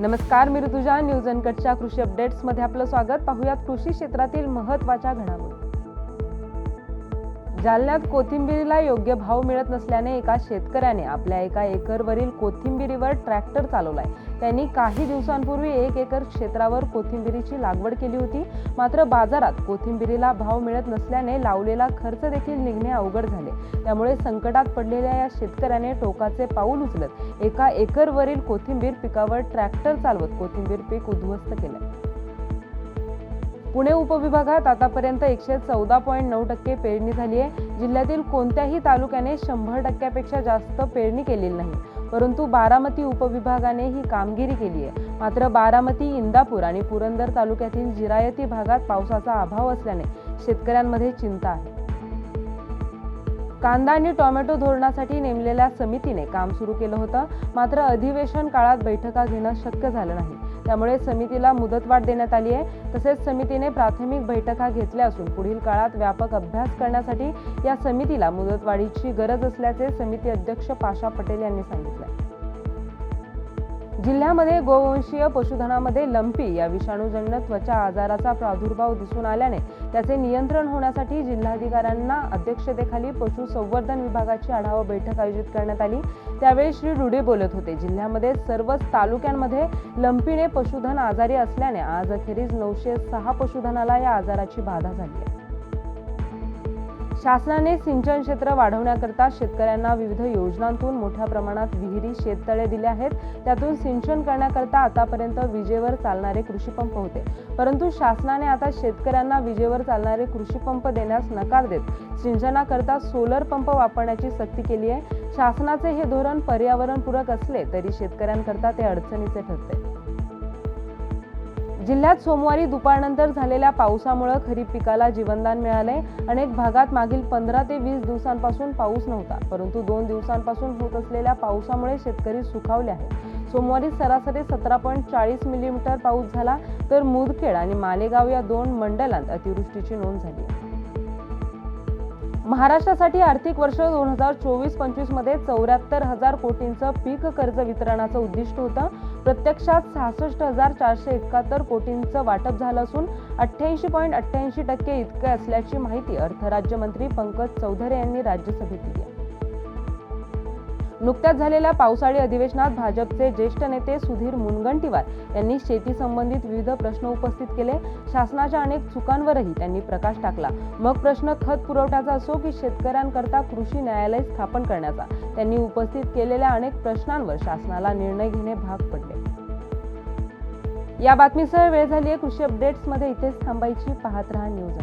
नमस्कार मी ऋतुजा न्यूज अनकटच्या कृषी अपडेट्समध्ये आपलं स्वागत. पाहूयात कृषी क्षेत्रातील महत्त्वाच्या घडामोडी. जालन्यात कोथिंबीरीला योग्य भाव मिळत नसल्याने एका शेतकऱ्याने आपल्या एका एकरवरील कोथिंबिरीवर ट्रॅक्टर चालवलाय. त्यांनी काही दिवसांपूर्वी एक एकर क्षेत्रावर कोथिंबिरीची लागवड केली होती. मात्र बाजारात कोथिंबिरीला भाव मिळत नसल्याने लावलेला खर्च देखील निघणे अवघड झाले. त्यामुळे संकटात पडलेल्या या शेतकऱ्याने टोकाचे पाऊल उचलत एका एकरवरील कोथिंबीर पिकावर ट्रॅक्टर चालवत कोथिंबीर पीक उद्ध्वस्त केलं. पुणे उपविभागात आतापर्यंत एकशे चौदा पॉईंट नऊ टक्के पेरणी झाली आहे. जिल्ह्यातील कोणत्याही तालुक्याने शंभर टक्क्यापेक्षा जास्त पेरणी केलेली नाही. परंतु बारामती उपविभागाने ही कामगिरी केली आहे. मात्र बारामती इंदापूर आणि पुरंदर तालुक्यातील जिरायती भागात पावसाचा अभाव असल्याने शेतकऱ्यांमध्ये चिंता आहे. कांदा आणि टोमॅटो धोरणासाठी नेमलेल्या समितीने काम सुरू केलं होतं. मात्र अधिवेशन काळात बैठका घेणं शक्य झालं नाही. त्यामुळे समितीला मुदतवाढ देण्यात आली आहे. तसेच समितीने प्राथमिक बैठका घेतल्या असून पुढील काळात व्यापक अभ्यास करण्यासाठी या समितीला मुदतवाढीची गरज असल्याचे समिती अध्यक्ष पाशा पटेल यांनी सांगितले. जिल्ह्यामध्ये गोवंशीय पशुधनामध्ये लंपी या विषाणूजन्य त्वचा आजाराचा प्रादुर्भाव दिसून आल्याने त्याचे नियंत्रण होण्यासाठी जिल्हाधिकाऱ्यांना अध्यक्षतेखाली पशुसंवर्धन विभागाची आढावा बैठक आयोजित करण्यात आली. त्यावेळी श्री रुडे बोलत होते जिल्ह्यामध्ये सर्वच तालुक्यांमध्ये लंपीने पशुधन आजारी असल्याने आज अखेरीस नऊशे सहा पशुधनाला या आजाराची बाधा झाली आहे. शासनाने सिंचन क्षेत्र वाढवण्याकरता शेतकऱ्यांना विविध योजनांतून मोठ्या प्रमाणात विहिरी शेततळे दिले आहेत. त्यातून सिंचन करण्याकरता आतापर्यंत विजेवर चालणारे कृषीपंप होते. परंतु शासनाने आता शेतकऱ्यांना विजेवर चालणारे कृषीपंप देण्यास नकार देत सिंचनाकरता सोलर पंप वापरण्याची सक्ती केली आहे. शासनाचे हे धोरण पर्यावरणपूरक असले तरी शेतकऱ्यांकरता ते अडचणीचे ठरते. जिल्ह्यात सोमवारी दुपारनंतर झालेल्या पावसामुळे खरीप पिकाला जीवनदान मिळाले अनेक भागात मागील पंधरा ते वीस दिवसांपासून पाऊस नव्हता परंतु दोन दिवसांपासून होत असलेल्या पावसामुळे शेतकरी सुखावले आहेत. सोमवारी सरासरी सतरा पॉईंट चाळीस मिलीमीटर पाऊस झाला तर मुदखेड आणि मालेगाव या दोन मंडलांत अतिवृष्टीची नोंद झाली आहे. महाराष्ट्रासाठी आर्थिक वर्ष दोन हजार चोवीस पंचवीसमध्ये चौऱ्याहत्तर हजार कोटींचं पीक कर्ज वितरणाचं उद्दिष्ट होतं. प्रत्यक्षात सहासष्ट हजार चारशे एकाहत्तर कोटींचं वाटप झालं असून अठ्ठ्याऐंशी पॉईंट अठ्ठ्याऐंशी टक्के इतके असल्याची माहिती अर्थ राज्यमंत्री पंकज चौधरी यांनी राज्यसभेत दिली आहे. नुकत्याच झालेल्या पावसाळी अधिवेशनात भाजपचे ज्येष्ठ नेते सुधीर मुनगंटीवार यांनी शेती संबंधित विविध प्रश्न उपस्थित केले. शासनाच्या अनेक चुकांवरही त्यांनी प्रकाश टाकला. मग प्रश्न खत पुरवठ्याचा असो की शेतकऱ्यांकरता कृषी न्यायालय स्थापन करण्याचा त्यांनी उपस्थित केलेल्या अनेक प्रश्नांवर शासनाला निर्णय घेणे भाग पडले. या बातमीसह वेळ झाली आहे कृषी अपडेट्समध्ये इथेच थांबायची. पाहत राहा न्यूज